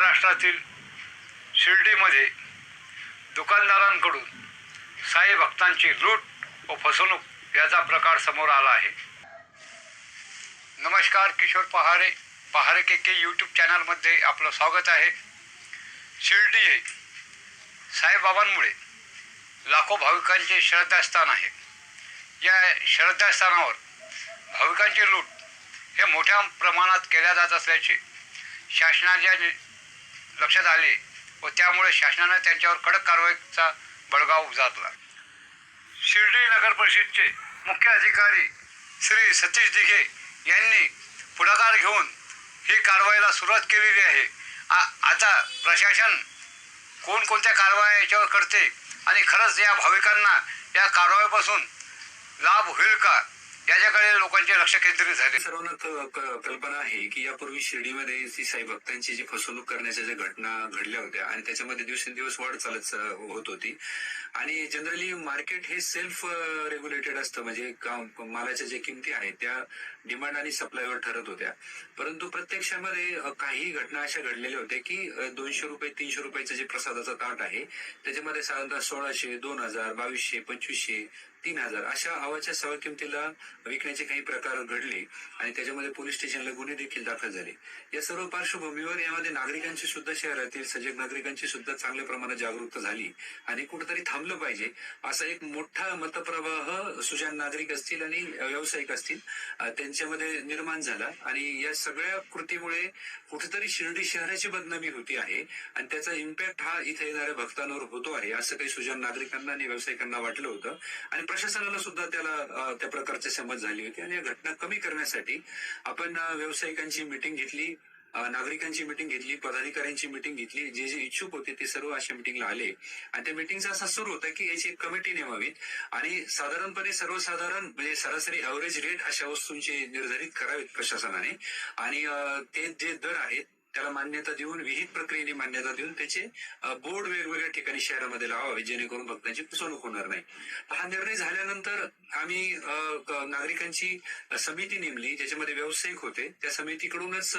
महाराष्ट्रातील शिर्डीमध्ये दुकानदारांकडून साई भक्तांची लूट व फसवणूक याचा प्रकार समोर आला आहे. नमस्कार किशोर पहारे पहारे के के यूट्यूब चॅनलमध्ये आपलं स्वागत आहे. शिर्डी हे साईबाबांमुळे लाखो भाविकांचे श्रद्धास्थान आहे. या श्रद्धास्थानावर भाविकांची लूट हे मोठ्या प्रमाणात केल्या जात असल्याचे शासनाच्या लक्षात आले व त्यामुळे शासनानं त्यांच्यावर कडक कारवाईचा बळगाव उजारला शिर्डी नगर परिषदचे मुख्य अधिकारी श्री सतीश दिघे यांनी पुढाकार घेऊन ही कारवाईला सुरुवात केलेली आहे. आ आता प्रशासन कोणकोणत्या कारवाया याच्यावर करते आणि खरंच या भाविकांना या कारवाईपासून लाभ होईल का? याच्याकडे लोकांचे लक्ष केंद्रित झाले. सर्वांना कल्पना आहे की यापूर्वी शिर्डीमध्ये ती साई भक्तांची जी फसवणूक करण्याच्या ज्या घटना घडल्या होत्या आणि त्याच्यामध्ये दिवसेंदिवस वाढ चालत होत होती. आणि जनरली मार्केट हे सेल्फ रेग्युलेटेड असतं. म्हणजे मालाच्या ज्या किमती आहेत त्या डिमांड आणि सप्लायवर ठरत होत्या. परंतु प्रत्यक्षामध्ये काही घटना अशा घडलेल्या होत्या की दोनशे रुपये तीनशे रुपयाचं जे प्रसादाचा ताट आहे त्याच्यामध्ये साधारणतः सोळाशे दोन हजार बावीसशे पंचवीसशे तीन हजार. अशा आवाच्या सवा किमतीला विकण्याचे काही प्रकार घडले आणि त्याच्यामध्ये पोलीस स्टेशनला गुन्हे देखील दाखल झाले. या सर्व पार्श्वभूमीवर यामध्ये नागरिकांची सुद्धा शहरातील सजग नागरिकांची सुद्धा चांगल्या प्रमाणात जागरूकता झाली आणि कुठेतरी थांबलं पाहिजे असा एक मोठा मतप्रवाह सुजान नागरिक असतील आणि व्यावसायिक असतील त्यांच्यामध्ये निर्माण झाला. आणि या सगळ्या कृतीमुळे कुठेतरी शिर्डी शहराची बदनामी होती आहे आणि त्याचा इम्पॅक्ट हा इथे येणाऱ्या भक्तांवर होतो आहे असं काही सुजान नागरिकांना आणि व्यावसायिकांना वाटलं होतं. आणि प्रशासनाला सुद्धा त्याला त्या प्रकारची समज झाली होती आणि या घटना कमी करण्यासाठी आपण व्यावसायिकांची मिटिंग घेतली नागरिकांची मिटिंग घेतली पदाधिकाऱ्यांची मिटिंग घेतली जे जे इच्छुक होते ते सर्व अशा मिटिंगला आले. आणि त्या मिटिंगचा असा सुरू होता की याची एक कमिटी नेमावी आणि साधारणपणे सर्वसाधारण म्हणजे सरासरी अवरेज रेट अशा वस्तूंचे निर्धारित करावेत प्रशासनाने. आणि ते जे दर आहेत त्याला मान्यता देऊन विहित प्रक्रियेने मान्यता देऊन त्याचे बोर्ड वेगवेगळ्या ठिकाणी शहरामध्ये लावावे जेणेकरून भक्तांची फसवणूक होणार नाही. हा निर्णय झाल्यानंतर आम्ही नागरिकांची समिती नेमली ज्याच्यामध्ये व्यावसायिक होते. त्या समितीकडूनच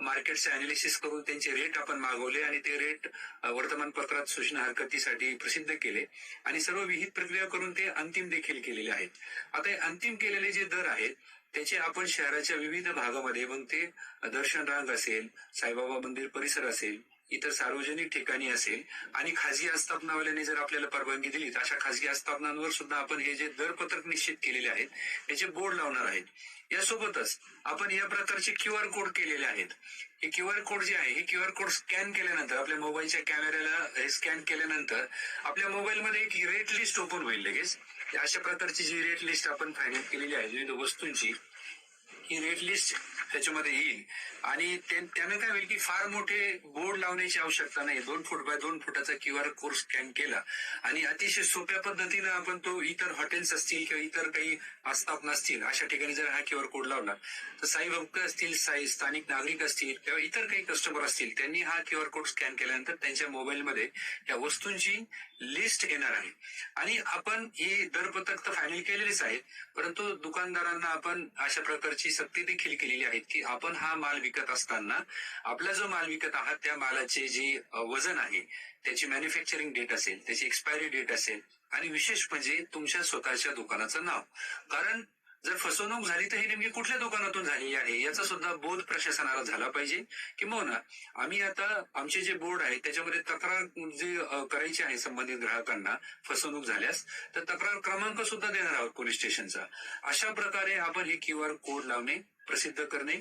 मार्केटचे अनालिसिस करून त्यांचे रेट आपण मागवले आणि ते रेट वर्तमानपत्रात सूचना हरकतीसाठी प्रसिद्ध केले. आणि सर्व विहित प्रक्रिया करून ते अंतिम देखील केलेले आहेत. आता हे अंतिम केलेले जे दर आहेत त्याचे आपण शहराच्या विविध भागामध्ये मग ते दर्शन रांग असेल साईबाबा मंदिर परिसर असेल इतर सार्वजनिक ठिकाणी असेल आणि खाजगी आस्थापनावाल्याने जर आपल्याला परवानगी दिली तर अशा खाजगी आस्थापनांवर सुद्धा आपण हे जे दरपत्रक निश्चित केलेले आहेत त्याचे बोर्ड लावणार आहेत. यासोबतच आपण या प्रकारचे क्यू आर कोड केलेले आहेत. हे क्यू आर कोड जे आहे हे क्यू आर कोड स्कॅन केल्यानंतर आपल्या मोबाईलच्या कॅमेऱ्याला हे स्कॅन केल्यानंतर आपल्या मोबाईलमध्ये एक रेट लिस्ट ओपन होईल लगेच. अशा प्रकारची जी रेट लिस्ट आपण फायनल केलेली आहे विविध वस्तूंची ही रेट लिस्ट त्याच्यामध्ये येईल. आणि ते- त्यानं काय होईल की फार मोठे बोर्ड लावण्याची आवश्यकता नाही. दोन फूट बाय दोन फुटाचा क्यू आर कोड स्कॅन केला. आणि अतिशय सोप्या पद्धतीनं आपण तो इतर हॉटेल्स असतील किंवा इतर काही आस्थापना असतील अशा ठिकाणी जर हा क्यू आर कोड लावला तर साई भक्त असतील साई स्थानिक नागरिक असतील किंवा इतर काही कस्टमर असतील त्यांनी हा क्यू आर कोड स्कॅन केल्यानंतर त्यांच्या मोबाईलमध्ये या वस्तूंची लिस्ट येणार आहे. आणि आपण ही दरपत्रक तर फायनल केलेलीच आहेत परंतु दुकानदारांना आपण अशा प्रकारची सक्ती देखील केलेली आहे की आपण हा माल विकत असताना आपला जो माल विकत आहात त्या मालाचे जे वजन आहे त्याची मॅन्युफॅक्चरिंग डेट असेल त्याची एक्सपायरी डेट असेल आणि विशेष म्हणजे तुमच्या स्वतःच्या दुकानाचं नाव. कारण जर फसवणूक झाली तर ही नेमकी कुठल्या दुकानातून झाली आहे? याचा सुद्धा बोध प्रशासनाला झाला पाहिजे. किंवा हो आम्ही आता आमचे जे बोर्ड आहे त्याच्यामध्ये तक्रार जे करायची आहे संबंधित ग्राहकांना फसवणूक झाल्यास तर तक्रार क्रमांक सुद्धा देणार आहोत पोलीस स्टेशनचा. अशा प्रकारे आपण हे क्यू आर कोड लावणे प्रसिद्ध करणे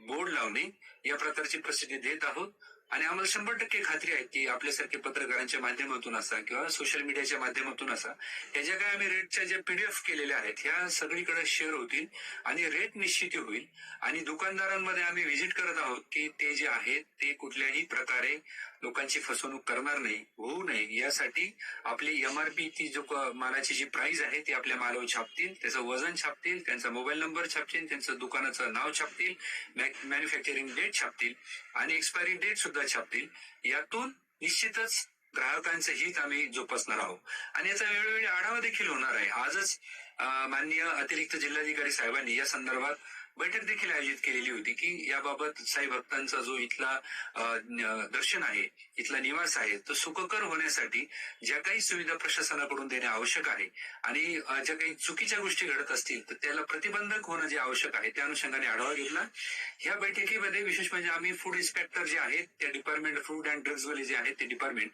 बोर्ड लावणे या प्रकारची प्रसिद्धी देत आहोत. आणि आम्हाला शंभर टक्के खात्री आहे की आपल्यासारखे पत्रकारांच्या माध्यमातून असा किंवा सोशल मीडियाच्या माध्यमातून असा या ज्या काही आम्ही रेटच्या ज्या पीडीएफ केलेल्या आहेत ह्या सगळीकडे शेअर होतील आणि रेट निश्चित होईल. आणि दुकानदारांमध्ये आम्ही व्हिजिट करत आहोत की ते जे आहेत ते कुठल्याही प्रकारे लोकांची फसवणूक करणार नाही होऊ नये. यासाठी आपली एमआरपी ती जो मालाची जी प्राइस आहे ती आपल्या मालावर छापतील त्याचं वजन छापतील त्यांचा मोबाईल नंबर छापतील त्यांचं दुकानाचं नाव छापतील मॅन्युफॅक्चरिंग डेट छापतील आणि एक्सपायरी डेट सुद्धा छापतील. यातून निश्चितच ग्राहकांचं हित आम्ही जोपासणार आहोत. आणि याचा वेळोवेळी आढावा देखील होणार आहे. आजच माननीय अतिरिक्त जिल्हाधिकारी साहेबांनी या संदर्भात बैठक देखील आयोजित केलेली होती की याबाबत साई भक्तांचा जो इथला दर्शन आहे इथला निवास आहे तो सुखकर होण्यासाठी ज्या काही सुविधा प्रशासनाकडून देणे आवश्यक आहे आणि ज्या काही चुकीच्या गोष्टी घडत असतील तर त्याला प्रतिबंधक होणं जे आवश्यक आहे त्या अनुषंगाने आढावा घेतला. या बैठकीमध्ये विशेष म्हणजे आम्ही फूड इन्स्पेक्टर जे आहेत त्या डिपार्टमेंट फूड अँड ड्रग्ज वाले जे आहेत ते डिपार्टमेंट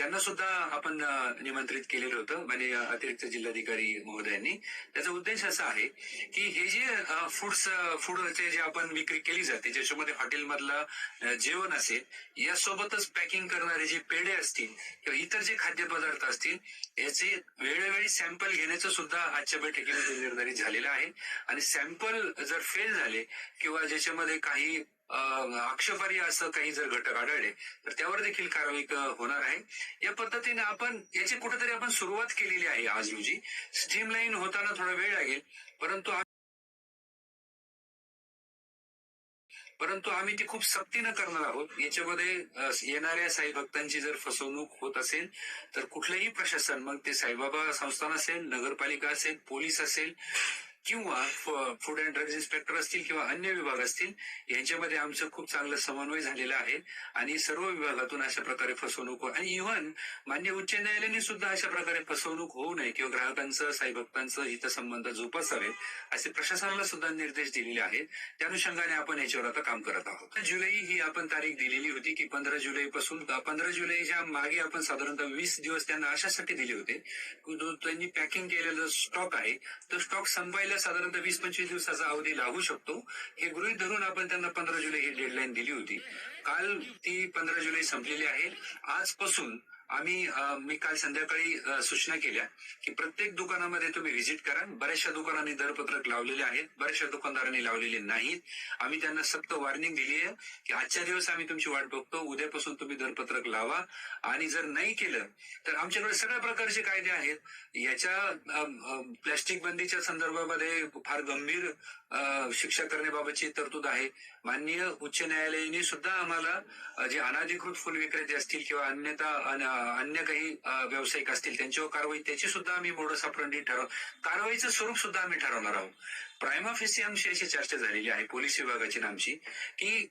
त्यांना सुद्धा आपण निमंत्रित केलेलं होतं म्हणजे अतिरिक्त जिल्हाधिकारी महोदयांनी. त्याचा उद्देश असा आहे की हे जे फूड्स फूडचे जे आपण विक्री केली जाते ज्याच्यामध्ये हॉटेलमधलं जेवण असेल यासोबतच पॅकिंग करणारे जे पेढे असतील किंवा इतर जे खाद्यपदार्थ असतील याचे वेळोवेळी सॅम्पल घेण्याचं सुद्धा आजच्या बैठकीमध्ये निर्धारित झालेलं आहे. आणि सॅम्पल जर फेल झाले किंवा ज्याच्यामध्ये काही आक्षेपारी असं काही जर घटक आढळले तर त्यावर देखील कारवाई होणार आहे. या पद्धतीने आपण याची कुठेतरी आपण सुरुवात केलेली आहे आज रोजी. स्ट्रीमलाईन होताना थोडा वेळ लागेल परंतु परंतु आम्ही ती खूप सक्तीनं करणार आहोत. याच्यामध्ये येणाऱ्या साई भक्तांची जर फसवणूक होत असेल तर कुठलंही प्रशासन मग ते साईबाबा संस्थान असेल नगरपालिका असेल पोलीस असेल किंवा फूड अँड ड्रग्ज इन्स्पेक्टर असतील किंवा अन्य विभाग असतील यांच्यामध्ये आमचं खूप चांगलं समन्वय झालेला आहे. आणि सर्व विभागातून अशा प्रकारे फसवणूक हो- आणि इव्हन मान्य उच्च न्यायालयाने सुद्धा अशा प्रकारे फसवणूक होऊ नये किंवा ग्राहकांचं साई भक्तांचं हितसंबंध जोपासावेत असे प्रशासनाला सुद्धा निर्देश दिलेले आहेत. त्या अनुषंगाने आपण याच्यावर आता काम करत आहोत. जुलै ही आपण तारीख दिलेली होती की पंधरा जुलै पासून पंधरा जुलैच्या मागे आपण साधारणतः वीस दिवस त्यांना अशासाठी दिले होते. की त्यांनी पॅकिंग केलेला स्टॉक आहे. तो स्टॉक संपायला साधारणतः वीस पंचवीस दिवसाचा अवधी लागू शकतो. हे गृहीत धरून आपण त्यांना पंधरा जुलै ही डेडलाईन दिली होती. काल ती पंधरा जुलै संपलेली आहे. आजपासून आम्ही मी काल संध्याकाळी सूचना केल्या की प्रत्येक दुकानामध्ये तुम्ही व्हिजिट करा. बऱ्याचशा दुकानांनी दरपत्रक लावलेले आहेत. बऱ्याचशा दुकानदारांनी लावलेले नाहीत. आम्ही त्यांना सक्त वॉर्निंग दिली आहे की आजच्या दिवस आम्ही तुमची वाट बघतो. उद्यापासून तुम्ही दरपत्रक लावा. आणि जर नाही केलं तर आमच्याकडे सगळ्या प्रकारचे कायदे आहेत. याच्या प्लॅस्टिक बंदीच्या संदर्भामध्ये फार गंभीर शिक्षा करण्याबाबतची तरतूद आहे. माननीय उच्च न्यायालयाने सुद्धा आम्हाला जे अनाधिकृत फुल विक्रेते असतील किंवा अन्यथा अन्य काही व्यावसायिक असतील त्यांच्यावर कारवाई त्याची सुद्धा आम्ही मोडस ऑपरंडी ठरव कारवाईचं स्वरूप सुद्धा आम्ही ठरवणार आहोत. प्रायमा ऑफिसची आमची अशी चर्चा झालेली आहे पोलीस विभागाची नामची आमची की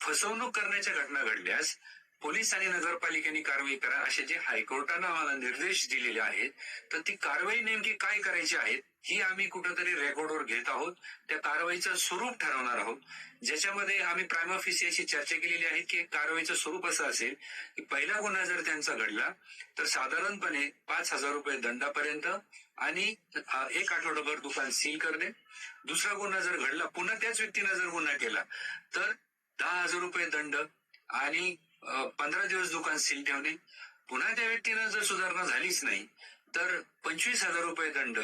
फसवणूक करण्याच्या घटना घडल्यास पोलीस आणि नगरपालिकेने कारवाई करा असे जे हायकोर्टानं आम्हाला निर्देश दिलेले आहेत तर ती कारवाई नेमकी काय करायची आहे ही आम्ही कुठेतरी रेकॉर्डवर घेत आहोत. त्या कारवाईचं स्वरूप ठरवणार आहोत. ज्याच्यामध्ये आम्ही प्राईम ऑफिस याची चर्चा केलेली आहे की कारवाईचं स्वरूप असं असेल की पहिला गुन्हा जर त्यांचा घडला तर साधारणपणे पाच हजार रुपये दंडापर्यंत आणि एक आठवडाभर दुकान सील करणे दुसरा गुन्हा जर घडला पुन्हा त्याच व्यक्तीनं जर गुन्हा केला तर दहा हजार रुपये दंड आणि पंधरा दिवस दुकान सील ठेवणे पुन्हा त्या व्यक्तीनं जर सुधारणा झालीच नाही तर पंचवीस हजार रुपये दंड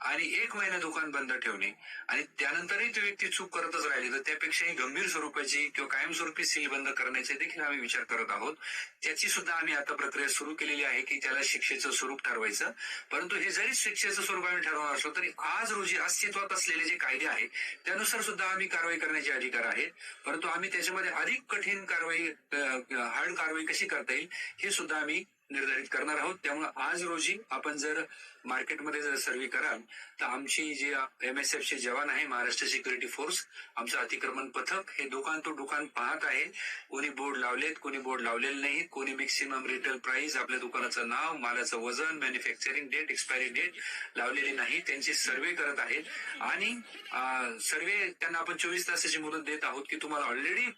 आणि एक महिना दुकान बंद ठेवणे. आणि त्यानंतरही ती व्यक्ती चूक करतच राहिली. तर त्यापेक्षाही गंभीर स्वरूपाची किंवा कायमस्वरूपी सील बंद करण्याचे देखील आम्ही विचार करत आहोत. त्याची सुद्धा आम्ही आता प्रक्रिया सुरू केलेली आहे की त्याला शिक्षेचं स्वरूप ठरवायचं. परंतु हे जरी शिक्षेचं स्वरूप आम्ही ठरवणार असलो तरी आज रोजी अस्तित्वात असलेले जे कायदे आहेत त्यानुसार सुद्धा आम्ही कारवाई करण्याचे अधिकार आहेत. परंतु आम्ही त्याच्यामध्ये अधिक कठीण कारवाई हार्ड कारवाई कशी करता येईल हे सुद्धा आम्ही निर्धारित करणार आहोत. त्यामुळे आज रोजी आपण जर मार्केटमध्ये जर सर्व्हे कराल तर आमची जी एम एस एफ चे जवान आहे महाराष्ट्र सिक्युरिटी फोर्स आमचं अतिक्रमण पथक हे दुकान तो दुकान पाहत आहे. कोणी बोर्ड लावलेत कोणी बोर्ड लावलेले नाहीत. कोणी मॅक्सिमम रिटेल प्राइस आपल्या दुकानाचं नाव मालाचं वजन मॅन्युफॅक्चरिंग डेट एक्सपायरी डेट लावलेली नाही त्यांची सर्वे करत आहेत. आणि सर्वे त्यांना आपण चोवीस तासाची मुदत देत आहोत की तुम्हाला ऑलरेडी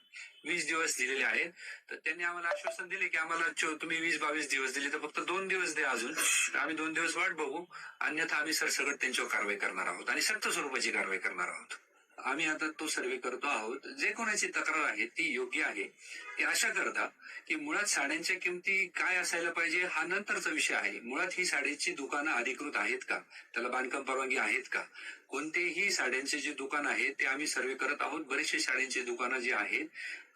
वीस दिवस दिलेले आहेत. तर त्यांनी आम्हाला आश्वासन दिले की आम्हाला तुम्ही वीस बावीस दिवस दिले. तर फक्त दोन दिवस द्या अजून. आम्ही दोन दिवस वाट बघू. अन्यथा आम्ही सरसकट त्यांच्यावर कारवाई करणार आहोत आणि सक्त स्वरूपाची कारवाई करणार आहोत. आम्ही आता तो सर्वे करतो आहोत. जे कोणाची तक्रार आहे ती योग्य आहे. अशा करता की मुळात साड्यांच्या किमती काय असायला पाहिजे हा नंतरचा विषय आहे. मुळात ही साड्यांची दुकानं अधिकृत आहेत का? त्याला बांधकाम परवानगी आहेत का? कोणतेही साड्यांचे जे दुकान आहे ते आम्ही सर्वे करत आहोत. बरेचसे साड्यांची दुकानं जी आहेत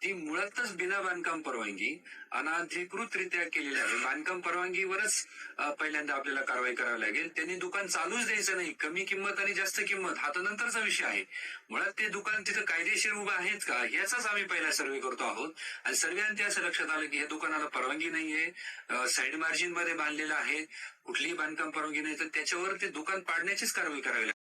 ती मुळातच बिना बांधकाम परवानगी अनाधिकृतरित्या केलेली आहे. बांधकाम परवानगीवरच पहिल्यांदा आपल्याला कारवाई करावी लागेल. त्यांनी दुकान चालूच द्यायचं नाही. कमी किंमत आणि जास्त किंमत हा तर नंतरचा विषय आहे. मुळात ते दुकान तिथं कायदेशीर उभं आहेत का? याचाच आम्ही पहिला सर्वे करतो आहोत. आणि सर्वांच्या असं लक्षात आलं की या दुकानाला परवानगी नाहीये. साईड मार्जिनमध्ये बांधलेलं आहे. कुठलीही बांधकाम परवानगी नाही. तर त्याच्यावर ते दुकान पाडण्याचीच कारवाई करावी लागेल